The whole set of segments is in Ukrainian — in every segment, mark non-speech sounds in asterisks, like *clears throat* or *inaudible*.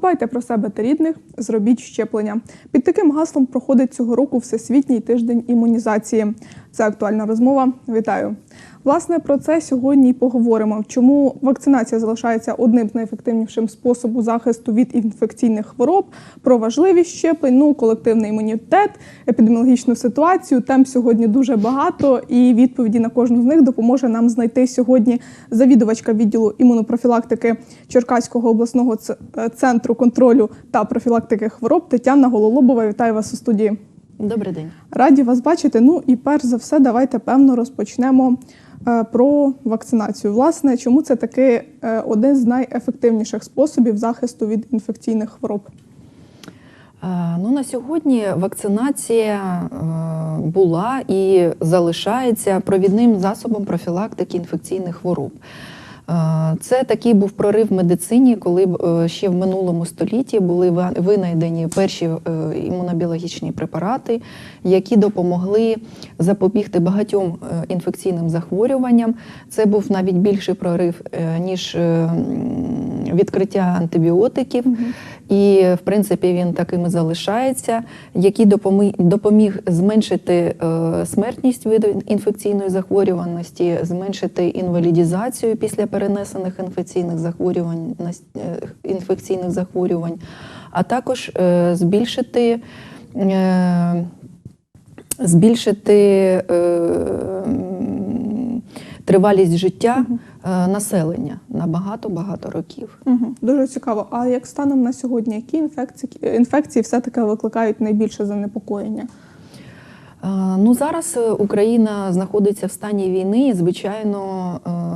Подбайте про себе та рідних, зробіть щеплення. Під таким гаслом проходить цього року Всесвітній тиждень імунізації. Це актуальна розмова. Вітаю! Власне, про це сьогодні поговоримо. Чому вакцинація залишається одним з найефективніших способів захисту від інфекційних хвороб, про важливість щеплень, ну, колективний імунітет, епідеміологічну ситуацію. Тем сьогодні дуже багато, і відповіді на кожну з них допоможе нам знайти сьогодні завідувачка відділу імунопрофілактики Черкаського обласного е, центру контролю та профілактики хвороб Тетяна Гололобова. Вітаю вас у студії. Добрий день. Раді вас бачити. Ну і перш за все, давайте певно розпочнемо е, про вакцинацію. Власне, чому це таки е, один з найефективніших способів захисту від інфекційних хвороб? Е, Ну, на сьогодні вакцинація була і залишається провідним засобом профілактики інфекційних хвороб. Е, Це такий був прорив в медицині, коли е, ще в минулому столітті були винайдені перші е, імунобіологічні препарати, які допомогли запобігти багатьом інфекційним захворюванням. Це був навіть більший прорив, ніж відкриття антибіотиків. відкриття антибіотиків. І, в принципі, він таким і залишається, який допоміг, зменшити е, смертність від інфекційної захворюваності, зменшити інвалідізацію після перенесених інфекційних захворювань, е, інфекційних захворювань, а також е, збільшити. Збільшити тривалість життя е, населення на багато-багато років. Угу. Дуже цікаво. А як станом на сьогодні, які інфекції, інфекції все-таки викликають найбільше занепокоєння? Е, Ну зараз е, Україна знаходиться в стані війни. і, Звичайно,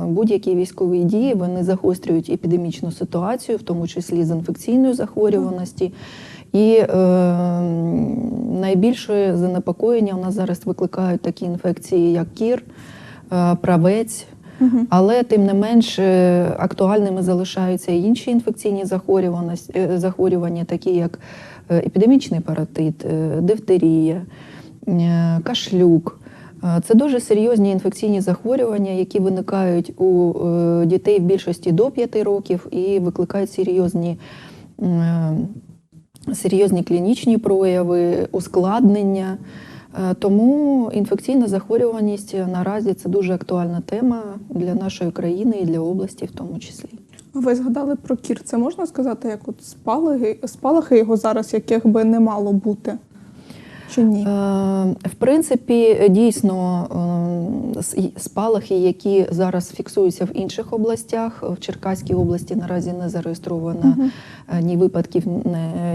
будь-які військові дії вони загострюють епідемічну ситуацію, в тому числі з інфекційної захворюваності. І е, найбільше занепокоєння у нас зараз викликають такі інфекції, як кір, е, правець. Але тим не менш е, актуальними залишаються і інші інфекційні е, захворювання, такі як епідемічний паротит, е, дифтерія, кашлюк. Це дуже серйозні інфекційні захворювання, які виникають у дітей в більшості до 5 років і викликають серйозні, серйозні клінічні прояви, ускладнення. Е, Тому інфекційна захворюваність наразі це дуже актуальна тема для нашої країни і для області, в тому числі. Ви згадали про кір. Це можна сказати, як от спалахи, спалахи його зараз, яких би не мало бути? Чи ні? Е, В принципі, дійсно е, спалахи, які зараз фіксуються в інших областях, в Черкаській області наразі не зареєстровано е, ні випадків,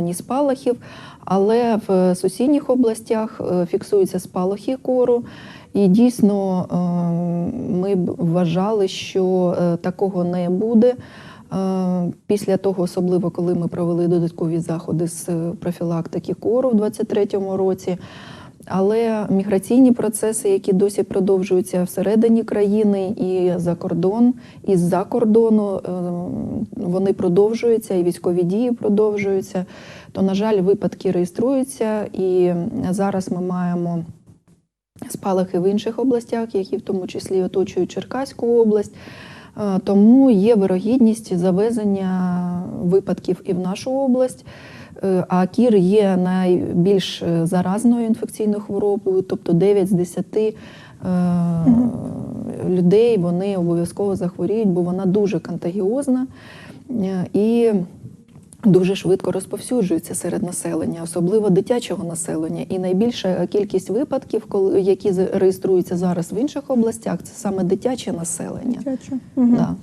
ні- спалахів, але в сусідніх областях фіксуються спалахи кору. І дійсно ми б вважали, що такого не буде. Е, Після того, особливо коли ми провели додаткові заходи з е, профілактики кору в 2023 році. Але міграційні процеси, які досі продовжуються всередині країни і за кордон, і з-за кордону, е, вони продовжуються, і військові дії продовжуються. То, на жаль, випадки реєструються, і зараз ми маємо спалахи в інших областях, які в тому числі оточують Черкаську область. Е, Тому є вирогідність завезення випадків і в нашу область. Е, А кір є найбільш е, заразною інфекційною хворобою, тобто 9 з 10 е, людей вони обов'язково захворіють, бо вона дуже контагіозна і дуже швидко розповсюджується серед населення, особливо дитячого населення. І найбільша кількість випадків, коли які реєструються зараз в інших областях, це саме дитяче населення. Дитяче. Угу. Да.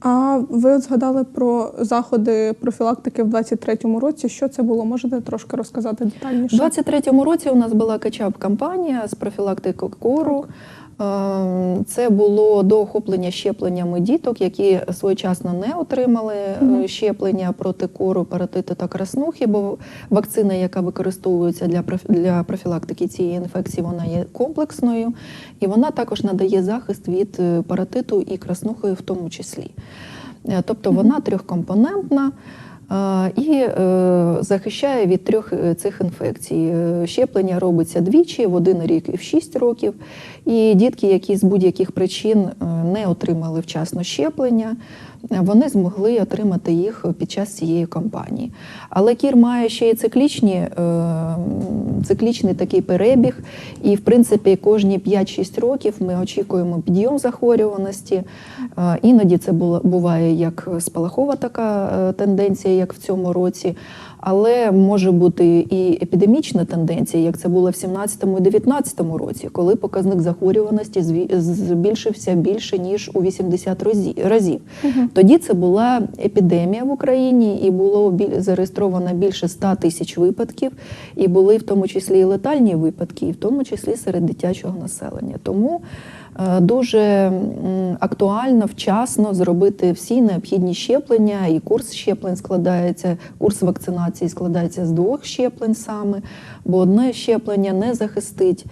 А ви згадали про заходи профілактики в 23-му році. Що це було? Можете трошки розказати У детальніше? 23-му році у нас була качап-кампанія з профілактики кору. Ем, Це було до охоплення щепленнями діток, які своєчасно не отримали е, щеплення проти кору, паротиту та краснухи, бо вакцина, яка використовується для проф- для профілактики цієї інфекції, вона є комплексною, і вона також надає захист від е, паротиту і краснухи в тому числі. Е, Тобто вона трьохкомпонентна. І е, захищає від трьох е, цих інфекцій. Е, Щеплення робиться двічі в один рік і в шість років. І дітки, які з будь-яких причин не отримали вчасно щеплення, вони змогли отримати їх під час цієї кампанії. Але кір має ще й циклічні, е, циклічний такий перебіг, і в принципі кожні 5-6 років ми очікуємо підйом захворюваності. Е, Іноді це буває як спалахова така е, тенденція, як в цьому році. Але може бути і епідемічна тенденція, як це було в 17 і 19 році, коли показник захворюваності збільшився більше ніж у 80 разі- разів. Тоді це була епідемія в Україні, і було зареєстровано більше 100 тисяч випадків, і були в тому числі і летальні випадки, і в тому числі серед дитячого населення. Тому дуже актуально вчасно зробити всі необхідні щеплення, і курс щеплень складається, курс вакцинації складається з двох щеплень саме, бо одне щеплення не захистить.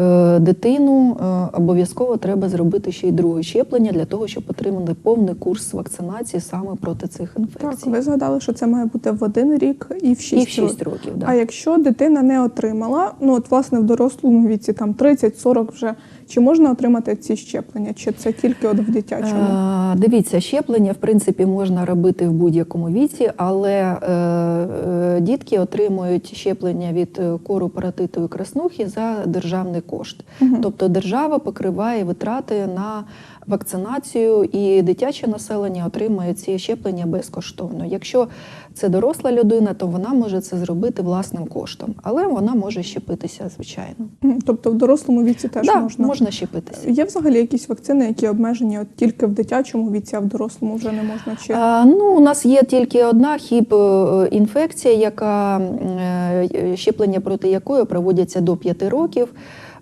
Е, Дитину е, обов'язково треба зробити ще й друге щеплення для того, щоб отримати повний курс вакцинації саме проти цих Так, інфекцій. ви згадали, що це має бути в один рік і в 6 І в 6 років. років. Да. А якщо дитина не отримала, ну от власне в дорослому віці там 30-40 вже, чи можна отримати ці щеплення? Чи це тільки от в дитячому? Е, Дивіться, щеплення в принципі можна робити в будь-якому віці, але е, е, дітки отримують щеплення від кору паратиту і краснухи за державний кошт. Тобто держава покриває витрати на вакцинацію, і дитяче населення отримує ці щеплення безкоштовно. Якщо це доросла людина, то вона може це зробити власним коштом, але вона може щепитися, звичайно. Тобто в дорослому віці теж да, можна. можна щепитися. Є взагалі якісь вакцини, які обмежені от тільки в дитячому віці, а в дорослому вже не можна? Чи А, ну, у нас є тільки одна хіп-інфекція, яка е, щеплення проти якої проводяться до 5 років.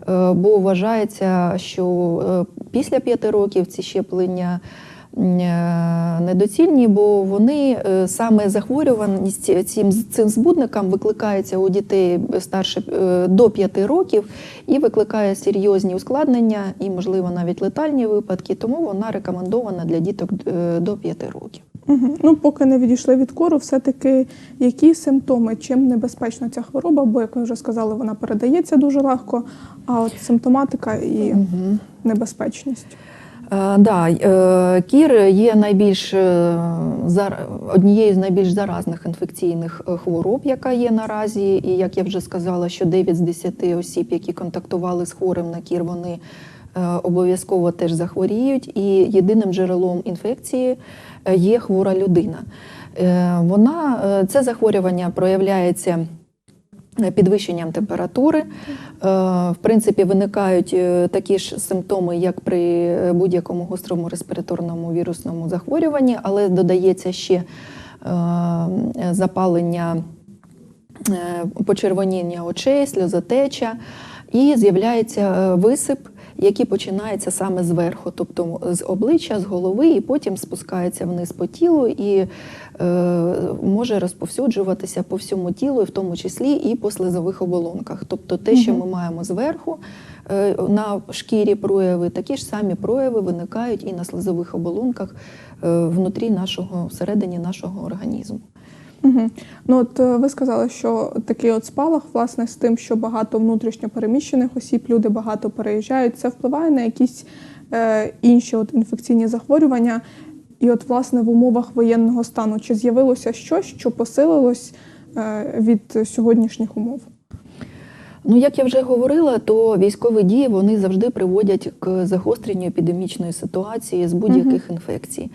Е, Бо вважається, що е, після 5 років ці щеплення е, недоцільні, бо вони саме захворюваність цим, цим збудникам викликається у дітей старше до 5 років і викликає серйозні ускладнення і, можливо, навіть летальні випадки. Тому вона рекомендована для діток до 5 років. Мгм. ну поки не відійшли від кору, все-таки які симптоми, чим небезпечна ця хвороба? Бо як ви вже сказали, вона передається дуже легко. А от симптоматика і небезпечність. Е, Да, е, кір є найбільш е, однією з найбільш заразних інфекційних хвороб, яка є наразі. І як я вже сказала, що 9 з 10 осіб, які контактували з хворим на кір, вони обов'язково теж захворіють. І єдиним джерелом інфекції є хвора людина. Е, Вона е, це захворювання проявляється. е, Підвищенням температури. Е, В принципі, виникають е, такі ж симптоми, як при е, будь-якому гострому респіраторному вірусному захворюванні, але додається ще е, запалення е, почервоніння очей, сльозотеча, і з'являється е, висип, який починається саме зверху, тобто з обличчя, з голови, і потім спускається вниз по тілу і е, може розповсюджуватися по всьому тілу, і в тому числі і по слизових оболонках. Тобто те, що ми маємо зверху е, на шкірі прояви, такі ж самі прояви виникають і на слизових оболонках е, внутрі нашого, всередині нашого організму. Угу. Ну от е, ви сказали, що такий от спалах, власне, з тим, що багато внутрішньо переміщених осіб, люди багато переїжджають, це впливає на якісь е, інші от інфекційні захворювання. І от, власне, в умовах воєнного стану чи з'явилося щось, що посилилось е, від сьогоднішніх умов? Ну, як я вже говорила, то військові дії вони завжди приводять к загостренню епідемічної ситуації з будь-яких інфекцій.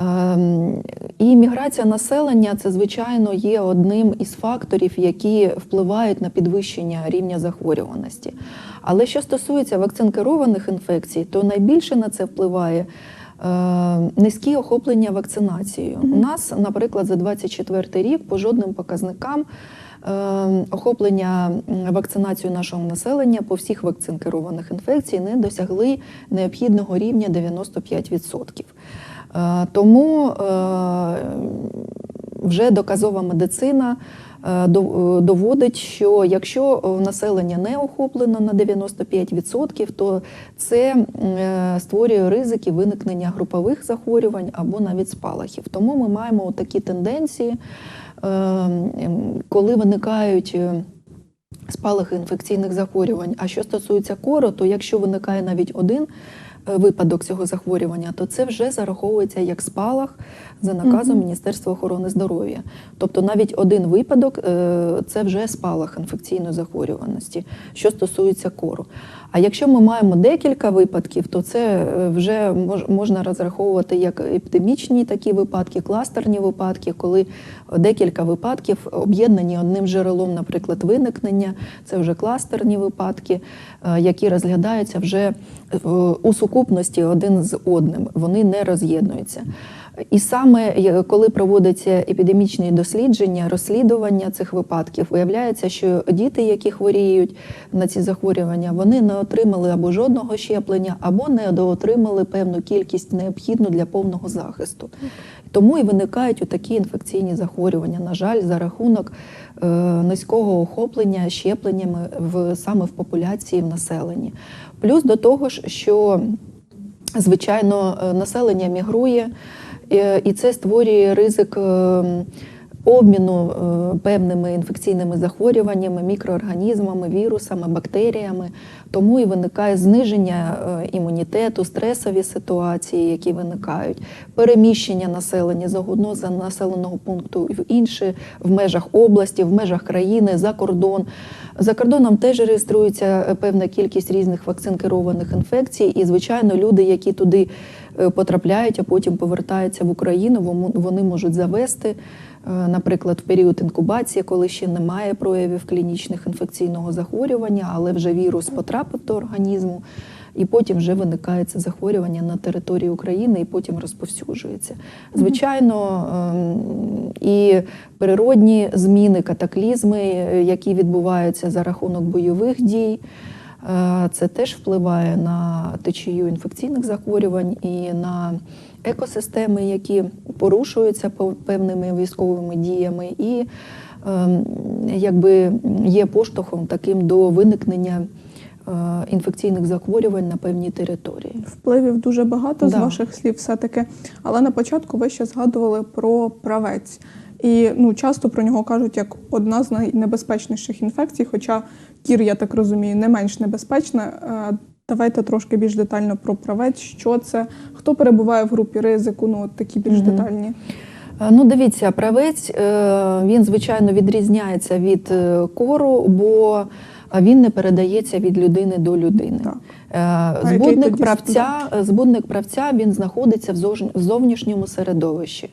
Ем, І міграція населення це, звичайно, є одним із факторів, які впливають на підвищення рівня захворюваності. Але що стосується вакцин керованих інфекцій, то найбільше на це впливає. е, Низькі охоплення вакцинацією. У нас, наприклад, за 24 рік по жодним показникам охоплення вакцинацією нашого населення по всіх вакцин керованих інфекцій не досягли необхідного рівня 95%. Е, Тому е, вже доказова медицина е, е, доводить, що якщо е, населення не охоплено на 95%, то це е, створює ризики виникнення групових захворювань або навіть спалахів. Тому ми маємо такі тенденції, е, коли виникають. е, Спалахи інфекційних захворювань. А що стосується кору, то якщо виникає навіть один е, випадок цього захворювання, то це вже зараховується як спалах за наказом Мгм. Міністерства охорони здоров'я. Тобто навіть один випадок е, це вже спалах інфекційної захворюваності, що стосується кору. А якщо ми маємо декілька випадків, то це е, вже мож- можна розраховувати як епідемічні такі випадки, кластерні випадки, коли декілька випадків об'єднані одним джерелом, наприклад, виникнення, це вже кластерні випадки, е, які розглядаються вже у сукупності один з одним, вони не роз'єднуються. І саме е, коли проводяться епідемічні дослідження, розслідування цих випадків, виявляється, що діти, які хворіють на ці захворювання, вони не отримали або жодного щеплення, або не доотримали певну кількість необхідну для повного захисту. Тому і виникають такі інфекційні захворювання, на жаль, за рахунок е, низького охоплення щепленнями в саме в популяції в населенні. Плюс до того ж, що звичайно е, населення мігрує, і це створює ризик. е, Обміну е, певними інфекційними захворюваннями, мікроорганізмами, вірусами, бактеріями, тому і виникає зниження е, імунітету, стресові ситуації, які виникають, переміщення населення з одного населеного пункту в інший, в межах області, в межах країни, за кордон. За кордоном теж реєструється е, певна кількість різних вакцин керованих інфекцій, і звичайно, люди, які туди е, потрапляють, а потім повертаються в Україну, вони можуть завести. е, Наприклад, в період інкубації, коли ще немає проявів клінічних інфекційного захворювання, але вже вірус потрапив до організму, і потім вже виникає це захворювання на території України і потім розповсюджується. Звичайно, ем, і природні зміни, катаклізми, е, які відбуваються за рахунок бойових дій. Е, Це теж впливає на течію інфекційних захворювань і на екосистеми, які порушуються по- певними військовими діями, і ем, якби є поштовхом таким до виникнення е, інфекційних захворювань на певній території. Впливів дуже багато з Да. ваших слів, все-таки. Але на початку ви ще згадували про правець. І ну, часто про нього кажуть як одна з найнебезпечніших інфекцій, хоча кір, я так розумію, не менш небезпечна. Е, Давайте трошки більш детально про правець, що це, хто перебуває в групі ризику, ну от такі більш детальні. Е, Ну, дивіться, правець е, він звичайно відрізняється від кору, бо він не передається від людини до людини. Так. Збудник правця, збудник правця він знаходиться в зовнішньому середовищі.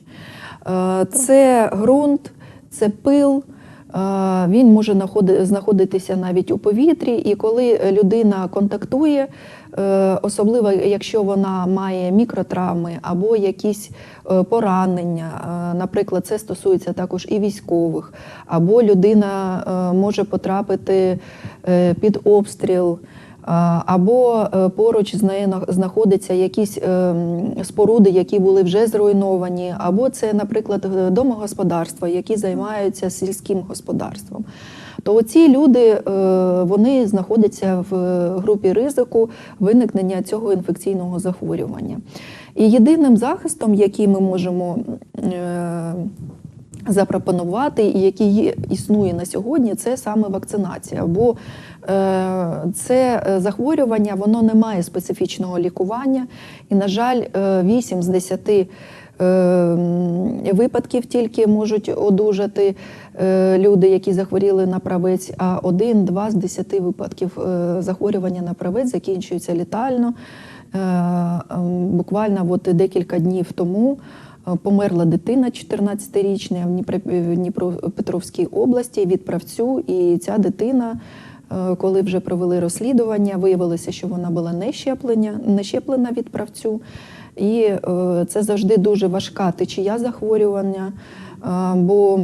Це ґрунт, це пил. Він може знаходитися навіть у повітрі, і коли людина контактує, е, особливо якщо вона має мікротравми або якісь е, поранення, е, наприклад, це стосується також і військових, або людина може потрапити під обстріл. Або е, поруч з нею знаходяться якісь е, споруди, які були вже зруйновані, або це, наприклад, домогосподарства, які займаються сільським господарством. То оці люди е, вони знаходяться в групі ризику виникнення цього інфекційного захворювання. І єдиним захистом, який ми можемо е, запропонувати, і який існує на сьогодні, це саме вакцинація. Бо е, це е, захворювання воно не має специфічного лікування. І, на жаль, е, 8 з 10 е, випадків тільки можуть одужати е, люди, які захворіли на правець, а один-два з 10 випадків е, захворювання на правець закінчуються літально. Е, Буквально от декілька днів тому е, померла дитина 14-річна в Дніпро- Дніпропетровській області від правцю, і ця дитина. е, Коли вже провели розслідування, виявилося, що вона була не щеплення, не щеплена від правцю, і е, це завжди дуже важка течія захворювання, е, бо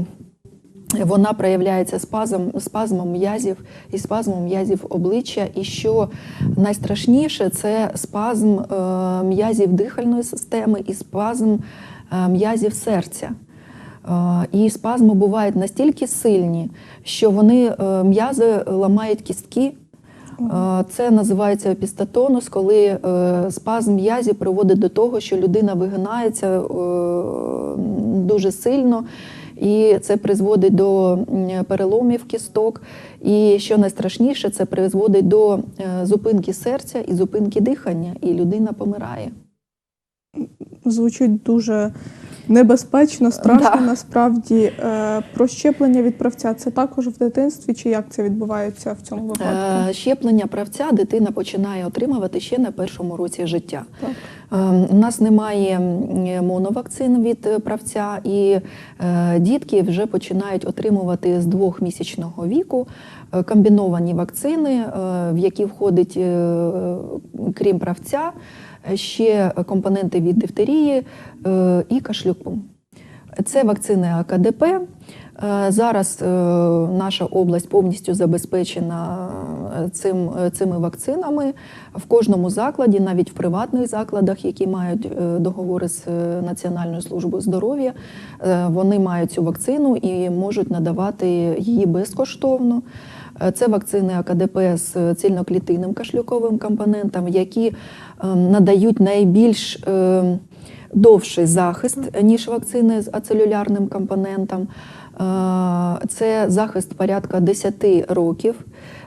вона проявляється спазм, спазмом м'язів і спазмом м'язів обличчя. І що найстрашніше, це спазм е, м'язів дихальної системи і спазм е, м'язів серця. Е, І спазми бувають настільки сильні, що вони е, м'язи ламають кістки. Е, Це називається епістатонус, коли е, спазм м'язів приводить до того, що людина вигинається е, дуже сильно. і це призводить до переломів кісток. І що найстрашніше, це призводить до е, зупинки серця і зупинки дихання, і людина помирає. Звучить дуже небезпечно, страшно Да. насправді. Е, Про щеплення від правця це також в дитинстві, чи як це відбувається в цьому випадку? Е, Щеплення правця дитина починає отримувати ще на першому році життя. Так. Е, У нас немає моновакцин від правця, і дітки вже починають отримувати з двохмісячного віку комбіновані вакцини, в які входить, крім правця, ще компоненти від дифтерії е, і кашлюку. Це вакцини АКДП. Е, Зараз е, наша область повністю забезпечена цим, цими вакцинами. В кожному закладі, навіть в приватних закладах, які мають договори з Національною службою здоров'я, вони мають цю вакцину і можуть надавати її безкоштовно. Це вакцини АКДП з цільноклітинним кашлюковим компонентом, які надають найбільш е, довший захист, ніж вакцини з ацелюлярним компонентом. Е, Це захист порядка 10 років.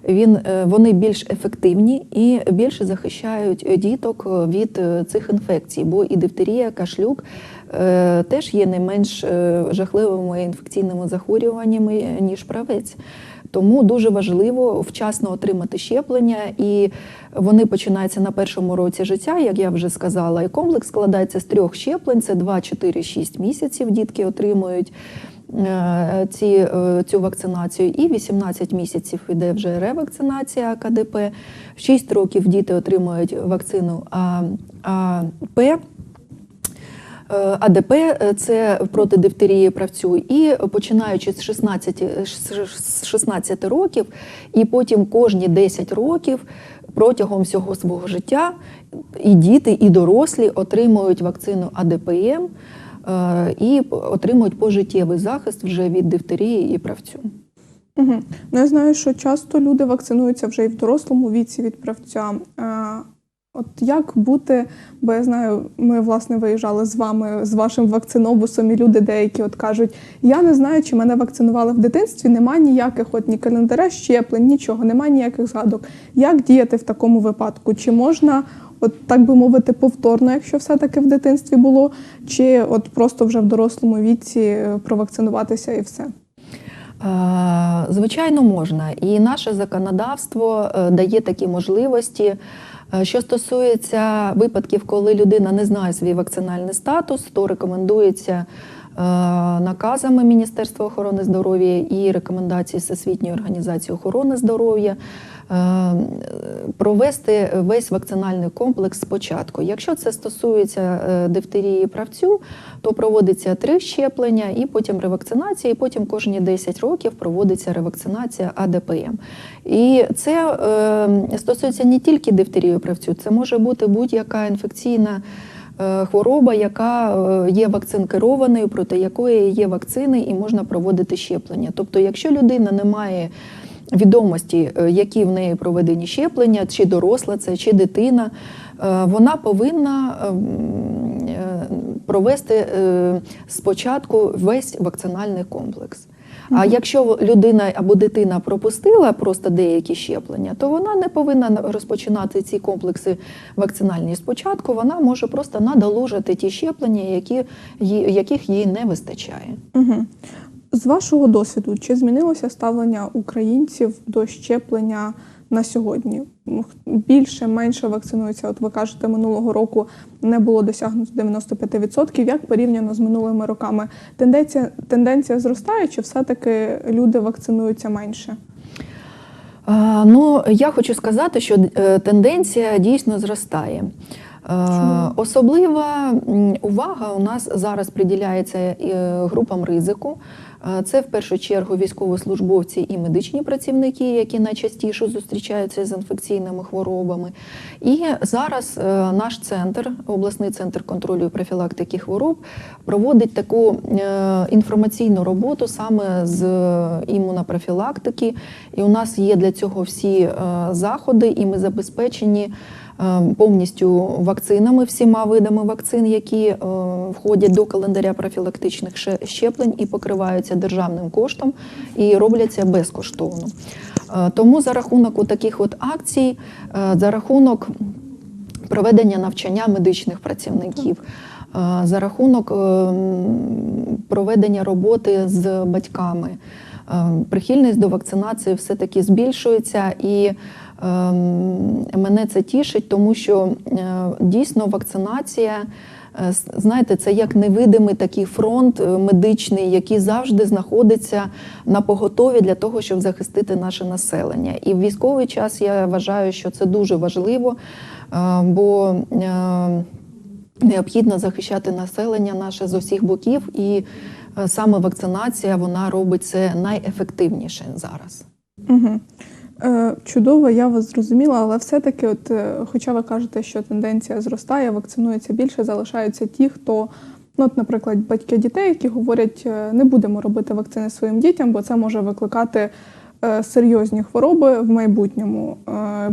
Він, е, вони більш ефективні і більше захищають діток від е, цих інфекцій, бо і дифтерія, кашлюк теж є не менш жахливими інфекційними захворюваннями, ніж правець. Тому дуже важливо вчасно отримати щеплення, і вони починаються на першому році життя, як я вже сказала. І комплекс складається з трьох щеплень: це 2, 4, 6 місяців. Дітки отримують е, ці, е, цю вакцинацію, і 18 місяців іде вже ревакцинація КДП. В 6 років діти отримують вакцину АП. Е, АДП е, це проти дифтерії правцю, і починаючи з 16, з 16 років, і потім кожні 10 років протягом всього свого життя і діти, і дорослі отримують вакцину АДПМ е, і отримують пожиттєвий захист вже від дифтерії і правцю. Угу. Ну, я знаю, що часто люди вакцинуються вже і в дорослому віці від правця. От як бути, бо я знаю, ми власне виїжджали з вами з вашим вакцинобусом, і люди деякі от кажуть: я не знаю, чи мене вакцинували в дитинстві, нема ніяких от ні календаря щеплень, нічого, нема ніяких згадок. Як діяти в такому випадку? Чи можна, от так би мовити, повторно, якщо все-таки в дитинстві було, чи от просто вже в дорослому віці е, провакцинуватися і все? Звичайно, можна. І наше законодавство е, дає такі можливості. Е, Що стосується випадків, коли людина не знає свій вакцинальний статус, то рекомендується наказами Міністерства охорони здоров'я і рекомендації Всесвітньої організації охорони здоров'я е, провести весь вакцинальний комплекс спочатку. Якщо це стосується е, дифтерії правцю, то проводиться три щеплення, і потім ревакцинація, і потім кожні 10 років проводиться ревакцинація АДПМ. І це е, стосується не тільки дифтерії правцю, це може бути будь-яка інфекційна. Е, Хвороба, яка е, є вакцин керованою, проти якої є вакцини, і можна проводити щеплення. Тобто, якщо людина не має відомості, е, які в неї проведені щеплення, чи доросла це, чи дитина, вона повинна ем, провести спочатку весь вакцинальний комплекс. А якщо людина або дитина пропустила просто деякі щеплення, то вона не повинна розпочинати ці комплекси вакцинальні спочатку. Вона може просто надолужити ті щеплення, які, яких їй не вистачає. Угу. З вашого досвіду, чи змінилося ставлення українців до щеплення на сьогодні? Більше, менше вакцинуються? От ви кажете, минулого року не було досягнуто 95%. Як порівняно з минулими роками? Тенденція, тенденція зростає, чи все-таки люди вакцинуються менше? Ну, я хочу сказати, що е, тенденція дійсно зростає. Е, Чому? Особлива увага у нас зараз приділяється е, групам ризику. Це в першу чергу військовослужбовці і медичні працівники, які найчастіше зустрічаються з інфекційними хворобами. І зараз е, наш центр, обласний центр контролю і профілактики хвороб, проводить таку е, інформаційну роботу саме з імунопрофілактики. І у нас є для цього всі е, заходи, і ми забезпечені повністю вакцинами, всіма видами вакцин, які е, входять до календаря профілактичних щеплень і покриваються державним коштом і робляться безкоштовно. Е, Тому за рахунок таких от акцій, е, за рахунок проведення навчання медичних працівників, е, за рахунок е, проведення роботи з батьками. Е, Прихильність до вакцинації все-таки збільшується, і ем, мене це тішить, тому що е, дійсно вакцинація. е, Знаєте, це як невидимий такий фронт е, медичний, який завжди знаходиться на поготові для того, щоб захистити наше населення. І в військовий час я вважаю, що це дуже важливо, бо необхідно захищати населення наше з усіх боків, і саме вакцинація вона робить це найефективніше зараз. Угу. Е, чудово, я вас зрозуміла, але все-таки, от, е, хоча ви кажете, що тенденція зростає, вакцинується більше, залишаються ті, хто, ну, от, наприклад, батьки дітей, які говорять, е, не будемо робити вакцини своїм дітям, бо це може викликати серйозні хвороби в майбутньому.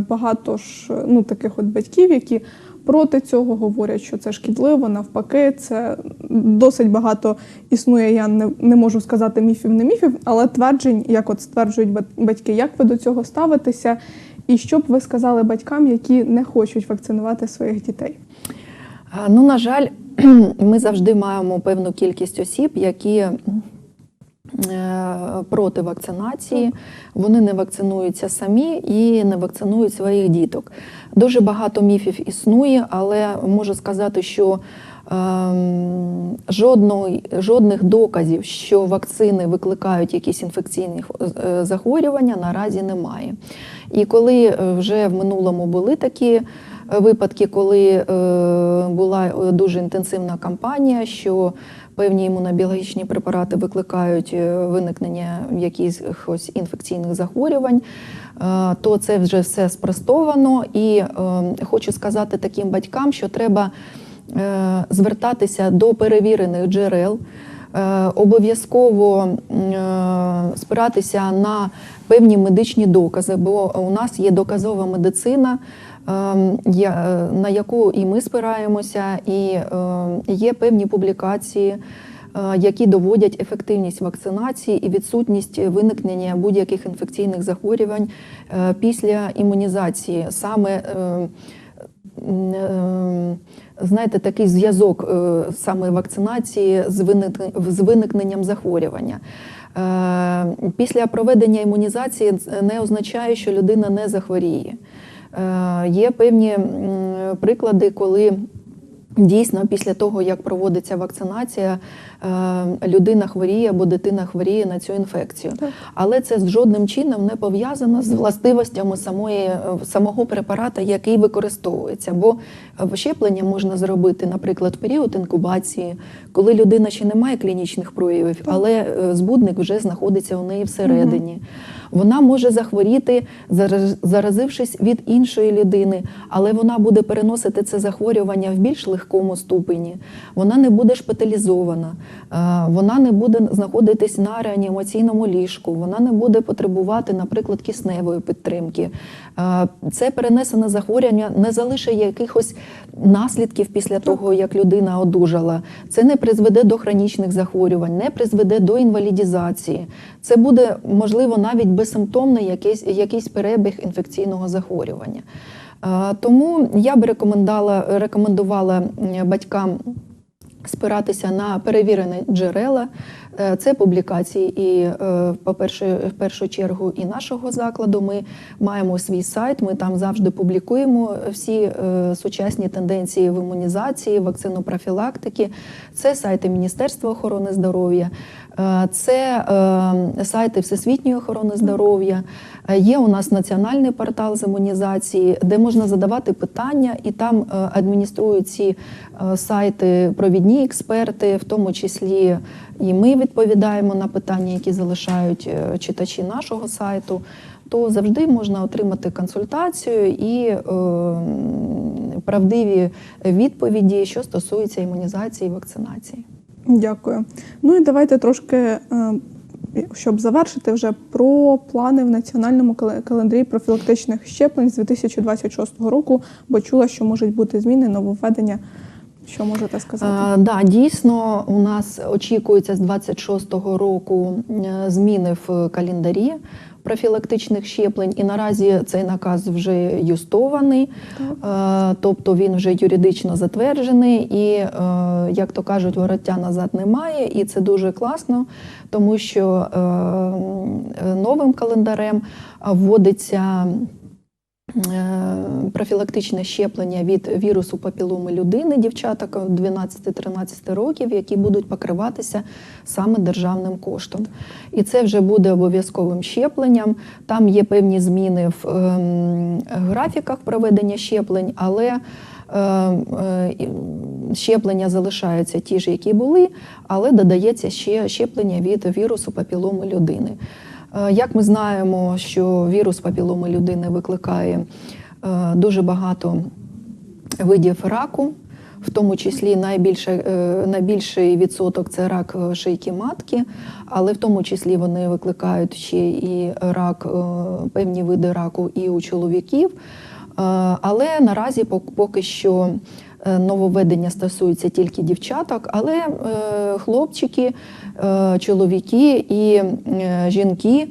Багато ж ну, таких от батьків, які проти цього говорять, що це шкідливо, навпаки, це досить багато існує. Я не, не можу сказати міфів, не міфів, але тверджень, як от стверджують бат- батьки, як ви до цього ставитеся, і що б ви сказали батькам, які не хочуть вакцинувати своїх дітей? Ну, на жаль, *clears throat* ми завжди маємо певну кількість осіб, які проти вакцинації, вони не вакцинуються самі і не вакцинують своїх діток. Дуже багато міфів існує, але можу сказати, що ем, жодних доказів, що вакцини викликають якісь інфекційні е, захворювання, наразі немає. І коли е, вже в минулому були такі е, випадки, коли е, була е, дуже інтенсивна кампанія, що певні імунобіологічні препарати викликають е, виникнення якихось інфекційних захворювань, е, то це вже все спростовано. І е, хочу сказати таким батькам, що треба звертатися до перевірених джерел. Обов'язково спиратися на певні медичні докази, бо у нас є доказова медицина, на яку і ми спираємося, і е, є певні публікації, е, які доводять ефективність вакцинації і відсутність виникнення будь-яких інфекційних захворювань е, після імунізації. Саме е, е, знаєте, такий зв'язок е, саме вакцинації з виникненням захворювання. Е, Після проведення імунізації не означає, що людина не захворіє. Е, Є певні приклади, коли Дійсно, після того, як проводиться вакцинація, людина хворіє або дитина хворіє на цю інфекцію. Так. Але це з жодним чином не пов'язано з властивостями самої, е, самого препарата, який використовується. Бо е, щеплення можна зробити, наприклад, в період інкубації, коли людина ще не має клінічних проявів, але е, збудник вже знаходиться у неї всередині. Вона може захворіти, заразившись від іншої людини, але вона буде переносити це захворювання в більш легкому ступені. Вона не буде шпиталізована, е, вона не буде знаходитись на реанімаційному ліжку, вона не буде потребувати, наприклад, кисневої підтримки. Е, Це перенесене захворювання не залишить якихось наслідків після того, як людина одужала. Це не призведе до хронічних захворювань, не призведе до інвалідізації. Це буде, можливо, навіть безсимптомний якийсь, якийсь перебіг інфекційного захворювання. Е, Тому я би рекомендувала батькам спиратися на перевірені джерела. Е, Це публікації і е, по-перше, в першу чергу і нашого закладу. Ми маємо свій сайт. Ми там завжди публікуємо всі е, сучасні тенденції в імунізації, вакцинопрофілактики. Це сайти Міністерства охорони здоров'я, це е, сайти Всесвітньої охорони здоров'я. Е, Є у нас національний портал з імунізації, де можна задавати питання, і там е, адмініструють ці е, сайти провідні експерти, в тому числі і ми відповідаємо на питання, які залишають читачі нашого сайту. То завжди можна отримати консультацію і е, правдиві відповіді, що стосується імунізації і вакцинації. Дякую. Ну і давайте трошки е, щоб завершити вже про плани в національному кале- календарі профілактичних щеплень з 2026 року, бо чула, що можуть бути зміни, нововведення. Що можете сказати? А, да, дійсно, у нас очікується з 26-го року е, зміни в календарі профілактичних щеплень, і наразі цей наказ вже юстований, так. тобто він вже юридично затверджений, і, е, як то кажуть, вороття назад немає, і це дуже класно, тому що е, новим календарем вводиться. Е, профілактичне щеплення від вірусу папіломи людини дівчаток 12-13 років, які будуть покриватися саме державним коштом. І це вже буде обов'язковим щепленням. Там є певні зміни в ем, графіках проведення щеплень, але е, е, щеплення залишаються ті ж, які були, але додається ще щеплення від вірусу папіломи людини. Е, Як ми знаємо, що вірус папіломи людини викликає е, дуже багато видів раку, в тому числі найбільше, е, найбільший відсоток це рак шийки матки, але в тому числі вони викликають ще і рак, певні види раку і у чоловіків. Але наразі поки що нововведення стосується тільки дівчаток, але е, хлопчики, е, чоловіки і е, жінки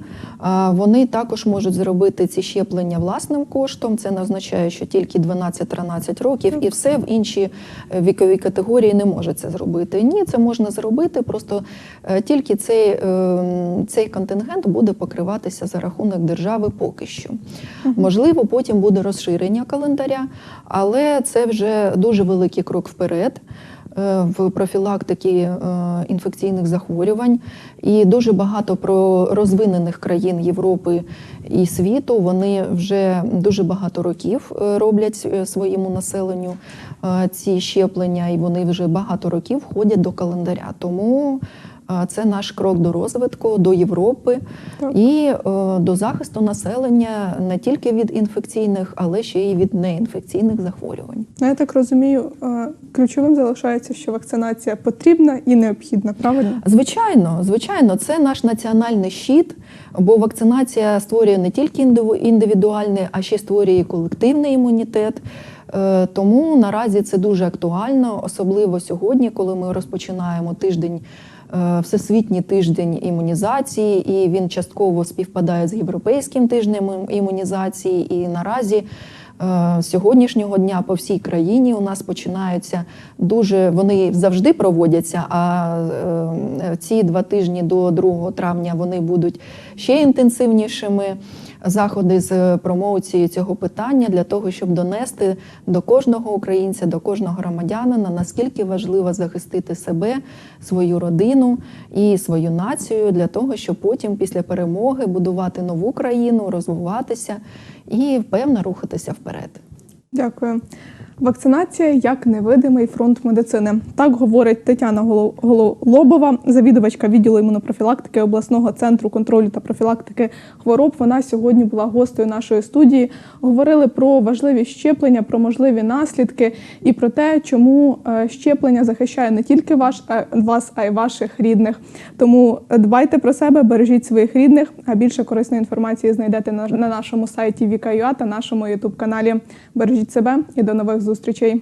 вони також можуть зробити ці щеплення власним коштом. Це не означає, що тільки 12-13 років, і все в інші е, вікові категорії не може це зробити. Ні, це можна зробити, просто е, тільки цей, е, цей контингент буде покриватися за рахунок держави поки що. Можливо, потім буде розширення календаря, але це вже дуже великий крок вперед. е, В профілактики е, інфекційних захворювань і дуже багато про розвинених країн Європи і світу. Вони вже дуже багато років е, роблять своєму населенню ці щеплення, і вони вже багато років входять до календаря. Тому це наш крок до розвитку, до Європи Так. і е, до захисту населення не тільки від інфекційних, але ще й від неінфекційних захворювань. Ну, я так розумію, е, ключовим залишається, що вакцинація потрібна і необхідна, правильно? Звичайно, звичайно, це наш національний щит, бо вакцинація створює не тільки індивідуальний, а ще створює і колективний імунітет. Е, Тому наразі це дуже актуально, особливо сьогодні, коли ми розпочинаємо тиждень. Е, Всесвітній тиждень імунізації, і він частково співпадає з європейським тижнем імунізації. І наразі е, сьогоднішнього дня по всій країні у нас починаються дуже вони завжди проводяться. А е, ці два тижні до 2 травня вони будуть ще інтенсивнішими. Заходи з промоції цього питання для того, щоб донести до кожного українця, до кожного громадянина, наскільки важливо захистити себе, свою родину і свою націю для того, щоб потім після перемоги будувати нову країну, розвиватися і певно рухатися вперед. Дякую. Вакцинація як невидимий фронт медицини. Так говорить Тетяна Голо- Гололобова, завідувачка відділу імунопрофілактики обласного центру контролю та профілактики хвороб. Вона сьогодні була гостею нашої студії. Говорили про важливі щеплення, про можливі наслідки і про те, чому е, щеплення захищає не тільки ваш, а- вас, а й ваших рідних. Тому дбайте про себе, бережіть своїх рідних. А більше корисної інформації знайдете на, на нашому сайті Віка.ua та нашому ютуб каналі. Бережіть себе і до нових зустрічей.